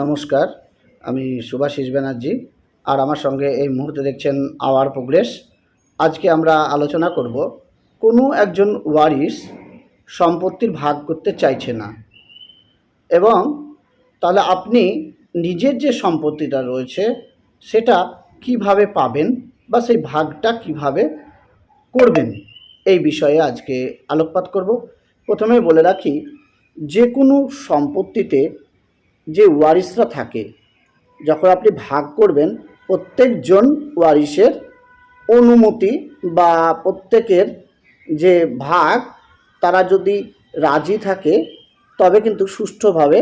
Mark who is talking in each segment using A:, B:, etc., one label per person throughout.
A: নমস্কার, আমি সুভাষিস ব্যানার্জি। আর আমার সঙ্গে এই মুহূর্তে দেখছেন আওয়ার প্রোগ্রেস। আজকে আমরা আলোচনা করব, কোনো একজন ওয়ারিস সম্পত্তির ভাগ করতে চাইছে না। এবং তাহলে আপনি নিজের যে সম্পত্তিটা রয়েছে, সেটা কীভাবে পাবেন বা সেই ভাগটা কীভাবে করবেন, এই বিষয়ে আজকে আলোকপাত করব। প্রথমে বলে রাখি, যে কোনো সম্পত্তিতে যে ওয়ারিসরা থাকে, যখন আপনি ভাগ করবেন, প্রত্যেকজন ওয়ারিসের অনুমতি বা প্রত্যেকের যে ভাগ, তারা যদি রাজি থাকে, তবে কিন্তু সুষ্ঠুভাবে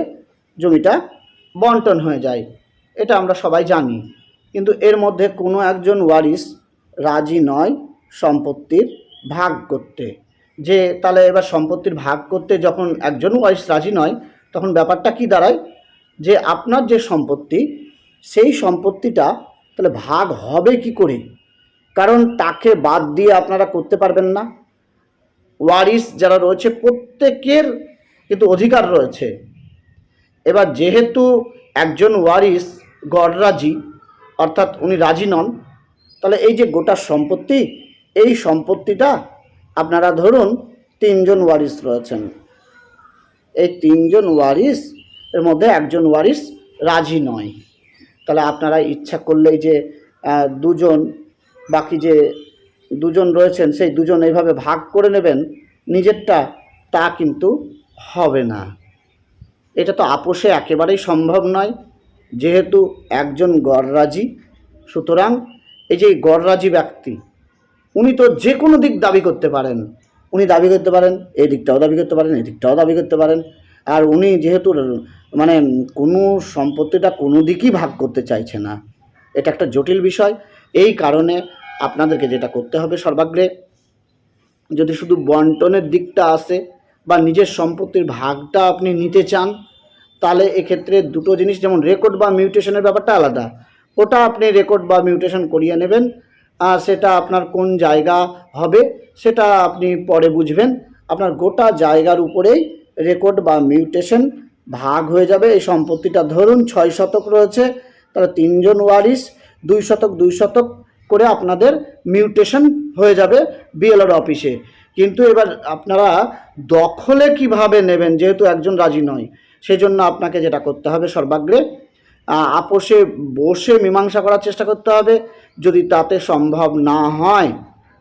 A: জমিটা বন্টন হয়ে যায়। এটা আমরা সবাই জানি। কিন্তু এর মধ্যে কোনো একজন ওয়ারিস রাজি নয় সম্পত্তির ভাগ করতে। যে তাহলে এবার সম্পত্তির ভাগ করতে যখন একজন ওয়ারিস রাজি নয়, তখন ব্যাপারটা কি দাঁড়ায়? যে আপনার যে সম্পত্তি, সেই সম্পত্তিটা তাহলে ভাগ হবে কি করে? কারণ তাকে বাদ দিয়ে আপনারা করতে পারবেন না। ওয়ারিস যারা রয়েছে, প্রত্যেকের কিন্তু অধিকার রয়েছে। এবার যেহেতু একজন ওয়ারিস গড়রাজি, অর্থাৎ উনি রাজি নন, তাহলে এই যে গোটা সম্পত্তি, এই সম্পত্তিটা আপনারা ধরুন তিনজন ওয়ারিস রয়েছেন। এই তিনজন ওয়ারিস এর মধ্যে একজন ওয়ারিস রাজি নয়। তাহলে আপনারা ইচ্ছা করলেই যে দুজন, বাকি যে দুজন রয়েছেন, সেই দুজন এইভাবে ভাগ করে নেবেন, নিজেরটা তা কিন্তু হবে না। এটা তো আপোষে একেবারেই সম্ভব নয়, যেহেতু একজন গড়রাজি। সুতরাং এই যে গড়রাজি ব্যক্তি, উনি তো যে কোনো দিক দাবি করতে পারেন। উনি দাবি করতে পারেন, এই দিকটাও দাবি করতে পারেন, এই দিকটাও দাবি করতে পারেন। আর উনি যেহেতু মানে কোনো সম্পত্তিটা কোনো দিকই ভাগ করতে চাইছে না। এটা একটা জটিল বিষয়। এই কারণে আপনাদেরকে যেটা করতে হবে সর্বাগ্রে, যদি শুধু বন্টনের দিকটা আসে বা নিজের সম্পত্তির ভাগটা আপনি নিতে চান, তাহলে এক্ষেত্রে দুটো জিনিস, যেমন রেকর্ড বা মিউটেশনের ব্যাপারটা আলাদা। ওটা আপনি রেকর্ড বা মিউটেশন করিয়ে নেবেন, আর সেটা আপনার কোন জায়গা হবে সেটা আপনি পরে বুঝবেন। আপনার গোটা জায়গার উপরেই রেকর্ড বা মিউটেশন ভাগ হয়ে যাবে। এই সম্পত্তিটা ধরুন ছয় শতক রয়েছে, তাহলে তিনজন ওয়ারিস দুই শতক দুই শতক করে আপনাদের মিউটেশন হয়ে যাবে বিএলআর অফিসে কিন্তু এবার আপনারা দখলে কীভাবে নেবেন, যেহেতু একজন রাজি নয়, সেজন্য আপনাকে যেটা করতে হবে সর্বাগ্রে আপোষে বসে মীমাংসা করার চেষ্টা করতে হবে। যদি তাতে সম্ভব না হয়,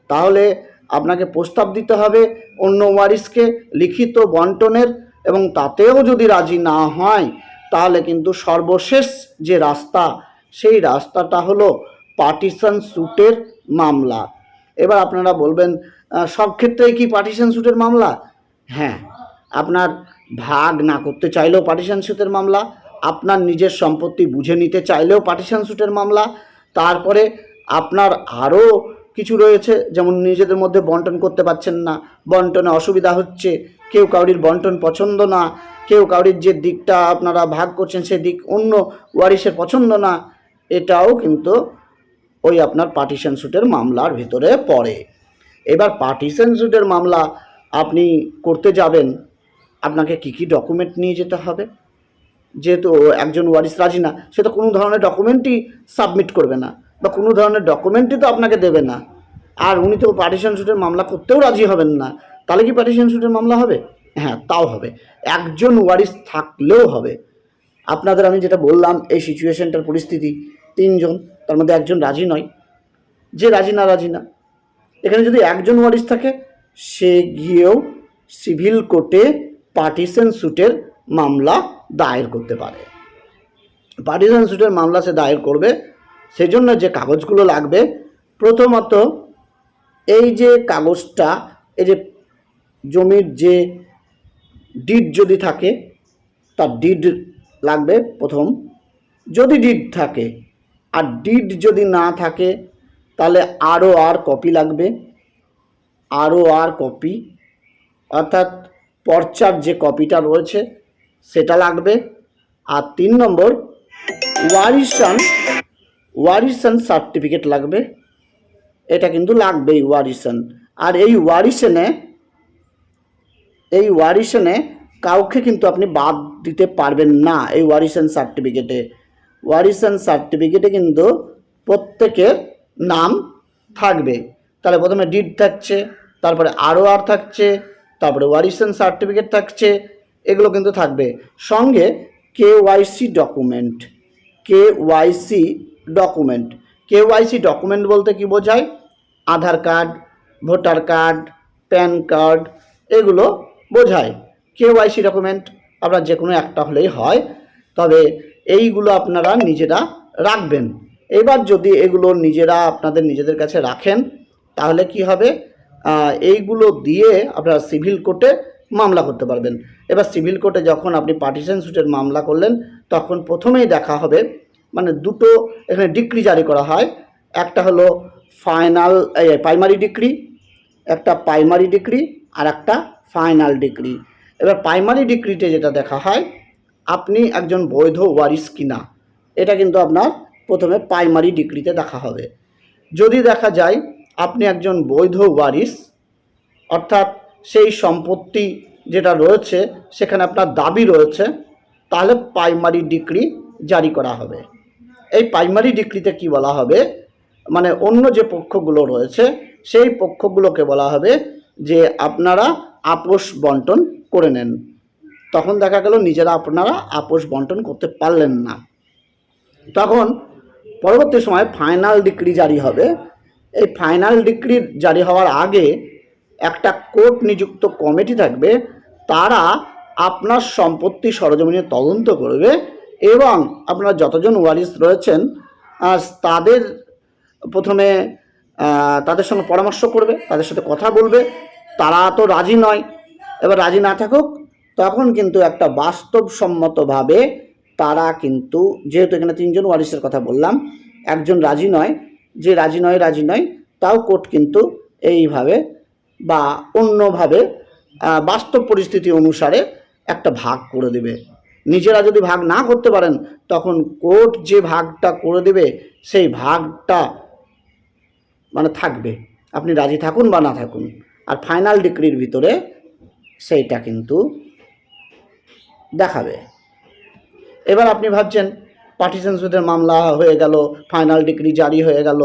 A: তাহলে আপনাকে প্রস্তাব দিতে হবে অন্য ওয়ারিসকে লিখিত বন্টনের এবং তাতেও যদি রাজি না হয়, তাহলে কিন্তু সর্বশেষ যে রাস্তা, সেই রাস্তাটা হলো পার্টিশন স্যুটের মামলা। এবার আপনারা বলবেন সব ক্ষেত্রেই কি পার্টিশন স্যুটের মামলা? হ্যাঁ আপনার ভাগ না করতে চাইলেও পার্টিশন স্যুটের মামলা, আপনার নিজের সম্পত্তি বুঝে নিতে চাইলেও পার্টিশন স্যুটের মামলা, তারপরে আপনার আরও কিছু রয়েছে, যেমন নিজেদের মধ্যে বন্টন করতে পারছেন না, বন্টনে অসুবিধা হচ্ছে, কেউ কাউরির বন্টন পছন্দ না, কেউ কাউরির যে দিকটা আপনারা ভাগ করছেন সে দিক অন্য ওয়ারিসের পছন্দ না, এটাও কিন্তু ওই আপনার পার্টিশন স্যুটের মামলার ভিতরে পড়ে। এবার পার্টিশন স্যুটের মামলা আপনি করতে যাবেন, আপনাকে কী কী ডকুমেন্ট নিয়ে যেতে হবে? যেহেতু একজন ওয়ারিস রাজি না, সে তো কোনো ধরনের ডকুমেন্টই সাবমিট করবে না। বা কোনো ধরনের ডকুমেন্টই তো আপনাকে দেবে না। আর উনি তো পার্টিশন স্যুটের মামলা করতেও রাজি হবেন না। তাহলে কি পার্টিশন স্যুটের মামলা হবে? হ্যাঁ তাও হবে। একজন ওয়ারিস থাকলেও হবে। আপনাদের আমি যেটা বললাম, এই সিচুয়েশনটার পরিস্থিতি, তিনজন, তার মধ্যে একজন রাজি নয়। যে রাজি না রাজি না। এখানে যদি একজন ওয়ারিস থাকে, সে গিয়েও সিভিল কোর্টে পার্টিশন স্যুটের মামলা দায়ের করতে পারে। পার্টিশন স্যুটের মামলা সে দায়ের করবে সেই জন্য যে কাগজগুলো লাগবে, প্রথমত এই যে কাগজটা, এই যে জমির যে ডিড যদি থাকে, তার ডিড লাগবে প্রথম। যদি ডিড থাকে, আর ডিড যদি না থাকে, তাহলে আরও আর কপি লাগবে। আরও আর কপি, অর্থাৎ পর্চার যে কপিটা রয়েছে, সেটা লাগবে। আর তিন নম্বর ওয়ারিসান ওয়ারিসান সার্টিফিকেট লাগবে। এটা কিন্তু লাগবেই ওয়ারিসান। আর এই ওয়ারিসনে এই ওয়ারিসনে কাউকে কিন্তু আপনি বাদ দিতে পারবেন না এই ওয়ারিশন সার্টিফিকেটে। ওয়ারিশন সার্টিফিকেটে কিন্তু প্রত্যেকের নাম থাকবে। তাহলে প্রথমে ডিড থাকছে, তারপরে আরও আর থাকছে, তারপরে ওয়ারিশন সার্টিফিকেট থাকছে, এগুলো কিন্তু থাকবে। সঙ্গে K Y C document, K Y C document K Y C document বলতে কি বোঝায়? Aadhaar card, voter card, PAN card, এগুলো বোঝায়। কে ওয়াইসি ডকুমেন্ট আপনার যে কোনো একটা হলেই হয়, তবে এইগুলো আপনারা নিজেরা রাখবেন। এবার যদি এগুলো নিজেরা আপনাদের নিজেদের কাছে রাখেন, তাহলে কি হবে? এইগুলো দিয়ে আপনারা সিভিল কোর্টে মামলা করতে পারবেন। এবার সিভিল কোর্টে যখন আপনি পার্টিশন সুটের মামলা করলেন, তখন প্রথমেই দেখা হবে মানে দুটো এখানে ডিক্রি জারি করা হয়। একটা হলো ফাইনাল প্রাইমারি ডিগ্রি, একটা প্রাইমারি ডিগ্রি আর একটা ফাইনাল ডিগ্রি। এবার প্রাইমারি ডিগ্রিতে যেটা দেখা হয়, আপনি একজন বৈধ ওয়ারিস কিনা, এটা কিন্তু আপনার প্রথমে প্রাইমারি ডিগ্রিতে দেখা হবে। যদি দেখা যায় আপনি একজন বৈধ ওয়ারিস অর্থাৎ সেই সম্পত্তি যেটা রয়েছে, সেখানে আপনার দাবি রয়েছে, তাহলে প্রাইমারি ডিগ্রি জারি করা হবে। এই প্রাইমারি ডিক্রিতে কি বলা হবে? মানে অন্য যে পক্ষগুলো রয়েছে, সেই পক্ষগুলোকে বলা হবে যে আপনারা আপোষ বন্টন করে নেন। তখন দেখা গেল নিজেরা আপনারা আপোষ বন্টন করতে পারলেন না। তখন পরবর্তী সময় ফাইনাল ডিক্রি জারি হবে। এই ফাইনাল ডিক্রি জারি হওয়ার আগে একটা কোর্ট নিযুক্ত কমিটি থাকবে, তারা আপনার সম্পত্তি সরজমিনে তদন্ত করবে এবং আপনারা যতজন ওয়ারিস রয়েছেন তাদের প্রথমে তাদের সঙ্গে পরামর্শ করবে, তাদের সাথে কথা বলবে। তারা তো রাজি নয়। এবার রাজি না থাকুক, তখন কিন্তু একটা বাস্তবসম্মতভাবে তারা কিন্তু, যেহেতু এখানে তিনজন ওয়ারিসের কথা বললাম, একজন রাজি নয়, যে রাজি নয় রাজি নয়, তাও কোর্ট কিন্তু এইভাবে বা অন্যভাবে বাস্তব পরিস্থিতি অনুসারে একটা ভাগ করে দেবে। নিজেরা যদি ভাগ না করতে পারেন, তখন কোর্ট যে ভাগটা করে দেবে, সেই ভাগটা মানে থাকবে। আপনি রাজি থাকুন বা না থাকুন, আর ফাইনাল ডিগ্রির ভিতরে সেইটা কিন্তু দেখাবে। এবার আপনি ভাবছেন, পার্টিশন সুদের মামলা হয়ে গেল, ফাইনাল ডিগ্রি জারি হয়ে গেল,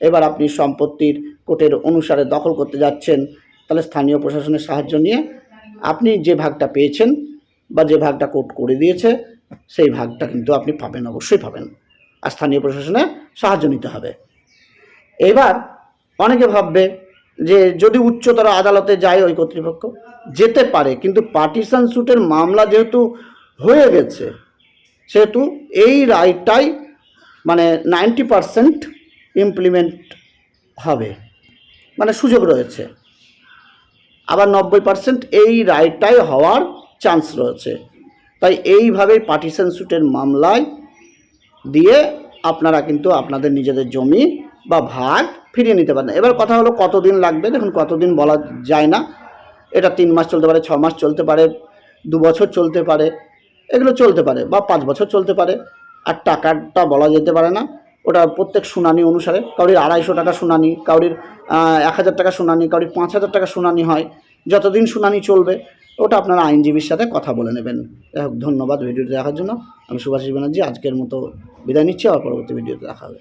A: এবার আপনি সম্পত্তির কোর্টের অনুসারে দখল করতে যাচ্ছেন, তাহলে স্থানীয় প্রশাসনের সাহায্য নিয়ে আপনি যে ভাগটা পেয়েছেন বা যে ভাগটা কোর্ট করে দিয়েছে, সেই ভাগটা কিন্তু আপনি পাবেন, অবশ্যই পাবেন। আর স্থানীয় প্রশাসনে সাহায্য নিতে হবে। এবার অনেকে ভাববে যে যদি উচ্চতর আদালতে যায় ওই কর্তৃপক্ষ, যেতে পারে, কিন্তু পার্টিশন স্যুটের মামলা যেহেতু হয়ে গেছে, সেহেতু এই রায়টাই মানে নাইনটি পারসেন্ট ইমপ্লিমেন্ট হবে মানে সুযোগ রয়েছে। আবার নব্বই পার্সেন্ট এই রায়টাই হওয়ার চান্স রয়েছে। তাই এইভাবেই পার্টিশন সুটের মামলায় দিয়ে আপনারা কিন্তু আপনাদের নিজেদের জমি বা ভাগ ফিরিয়ে নিতে পারেন। এবার কথা হলো কতদিন লাগবে? দেখুন, কতদিন বলা যায় না। এটা তিন মাস চলতে পারে, ছ মাস চলতে পারে, দু বছর চলতে পারে, এগুলো চলতে পারে বা পাঁচ বছর চলতে পারে। আর টাকাটা বলা যেতে পারে না। ওটা প্রত্যেক শুনানি অনুসারে কাউরির আড়াইশো টাকা শুনানি, কাউরির এক হাজার টাকা শুনানি, কাউরির পাঁচ হাজার টাকা শুনানি হয়। যতদিন শুনানি চলবে ওটা আপনারা আইনজীবীর সাথে কথা বলে নেবেন। ধন্যবাদ ভিডিওটি দেখার জন্য। আমি সুভাষিস ব্যানার্জি, আজকের মতো বিদায় নিচ্ছি, আবার পরবর্তী ভিডিওতে দেখা হবে।